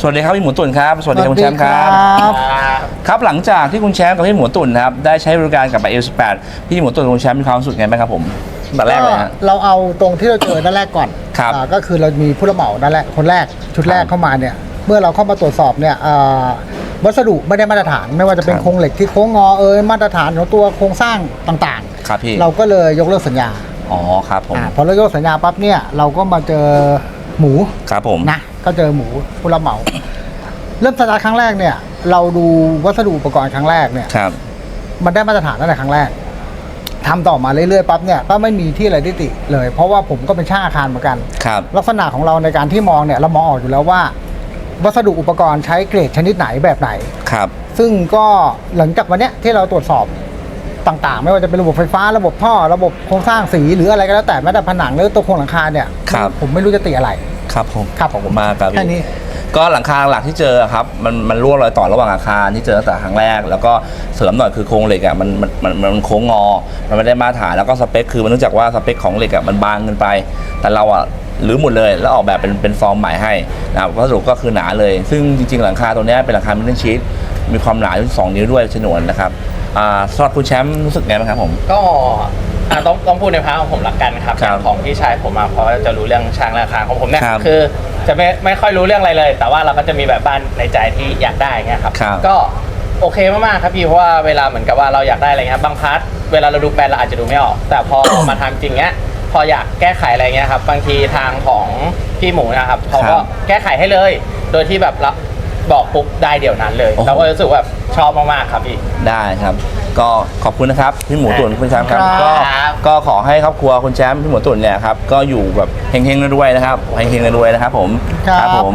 สวัสดีครับพี่หมูตุ่นครับ สวัสดีครับคุณแชมป์ครับครับครับหลังจากที่คุณแชมป์กับพี่หมูตุ่นนะครับได้ใช้บริการกับเอลสแปดพี่หมูตุ่นกับคุณแชมป์มีความรู้สึกไงบ้างครับผมแต่แรกเลยฮะ เราเอาตรงที่เราเจอด้านแรกก่อนครับอ่าก็คือเรามีผู้รับเหมาด้านแรกคนแรกชุดแรกเข้ามาเนี่ย เมื่อเราเข้ามาตรวจสอบเนี่ยอ่าวัสดุไม่ได้มาตรฐาน ไม่ว่าจะเป็นครับโครงเหล็กที่โค้งงอเอยมาตรฐานของตัวโครงสร้างต่างครับพี่ๆเราก็เลยยกเลิกสัญญาอ๋อครับผม อ่าพอเรายกเลิกสัญญาปั๊บเนี่ยเราก็มาเจอหมูครับผม นะ ก็เจอหมูผู้รับเหมา เริ่มสตาร์ทครั้งแรกเนี่ย เราดูวัสดุอุปกรณ์ครั้งแรกเนี่ย ครับ มันได้มาตรฐานตั้งแต่ครั้งแรกทำต่อมาเรื่อยๆปั๊บเนี่ยก็ไม่มีที่อะไรที่ติเลย เพราะว่าผมก็เป็นช่างอาคารเหมือนกัน ครับ ลักษณะของเราในการที่มองเนี่ยเรามองออกอยู่แล้วว่า วัสดุอุปกรณ์ใช้เกรดชนิดไหนแบบไหน ครับ ซึ่งก็หลังจากวันเนี้ยที่เราตรวจสอบต่างๆ ไม่ว่าจะเป็นระบบไฟฟ้าระบบท่อ ระบบโครงสร้างสีหรืออะไรก็แล้วแต่แม้แต่ผนังหรือตัวโครงหลังคาเนี่ยครับ ผมไม่รู้จะติอะไร ครับผมครับผมขอณมากครับแค่พี่นี้ก็หลังคาหลักที่เจอครับมันมันรั่วรอยต่อระหว่างอาคารที่เจอตั้งแต่ครั้งแรก แล้วก็เสริมหน่อยคือโครงเหล็กอะมันมันมันมันโค้งงอ มันไม่ได้มาตรฐานแล้วก็สเปคคือมันเนื่องจากว่าสเปคของเหล็กอะมันบางเกินไป แต่เราอะหรือหมดเลยแล้วออกแบบเป็นเป็นฟอร์มใหม่ให้นะครับวัสดุก็คือหนาเลย ซึ่งจริง ๆ หลังคาตัวเนี้ยเป็นหลังคามิเตอร์ชีตมีความหนาถึงสองนิ้วด้วยฉนวนนะครับอ่าสำหรับคุณแชมป์รู้สึกไงบ้างครับผม ก็ อะต้องต้องพูดในพาร์ทของผมละกันครับ ครับของพี่ชายผมมาเพราะว่าจะรู้เรื่องช่างราคาของผมเนี่ยครับคือจะไม่ไม่ค่อยรู้เรื่องอะไรเลย แต่ว่าเราก็จะมีแบบบ้านในใจที่อยากได้เงี้ยครับ ครับก็โอเคมากๆครับพี่เพราะว่าเวลาเหมือนกับว่าเราอยากได้อะไรเงี้ยบางพาร์ทเวลาเราดูแปลนเราอาจจะดูไม่ออก แต่พอ มาทำจริงเงี้ยพออยากแก้ไขอะไรเงี้ยครับบางทีทางของพี่หมูนะครับเขาก็แก้ไขให้เลย โดยที่แบบเราบอกปุ๊บได้เดี๋ยวนั้นเลยโอ้โห เราก็รู้สึกว่าแบบชอบมากๆครับพี่ ได้ครับ ก็ขอบคุณนะครับพี่หมูตุ๋นคุณแชมป์ครับครับ ก็ก็ขอให้ครอบครัวคุณแชมป์พี่หมูตุ๋นเนี่ยครับก็อยู่แบบเฮงๆด้วยนะครับเฮงๆด้วยนะครับผมครับ ผม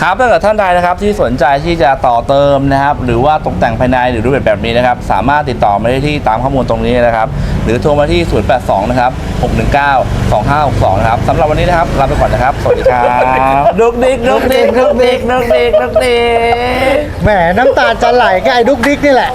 ครับถ้าเกิดท่านใดนะครับที่สนใจที่จะต่อเติมนะครับ หรือว่าตกแต่งภายในหรือรูปแบบแบบนี้นะครับ สามารถติดต่อมาได้ที่ตามข้อมูลตรงนี้นะครับ หรือโทรมาที่ 082 นะครับ 619 2562 นะครับสำหรับวันนี้นะครับลาไปก่อนนะครับ สวัสดีครับดุกดิกดุกดิกดุกดิกดุกดิกดุกดิกแหมน้ำตาจะไหลก็ไอ้ดุกดิกนี่แหละ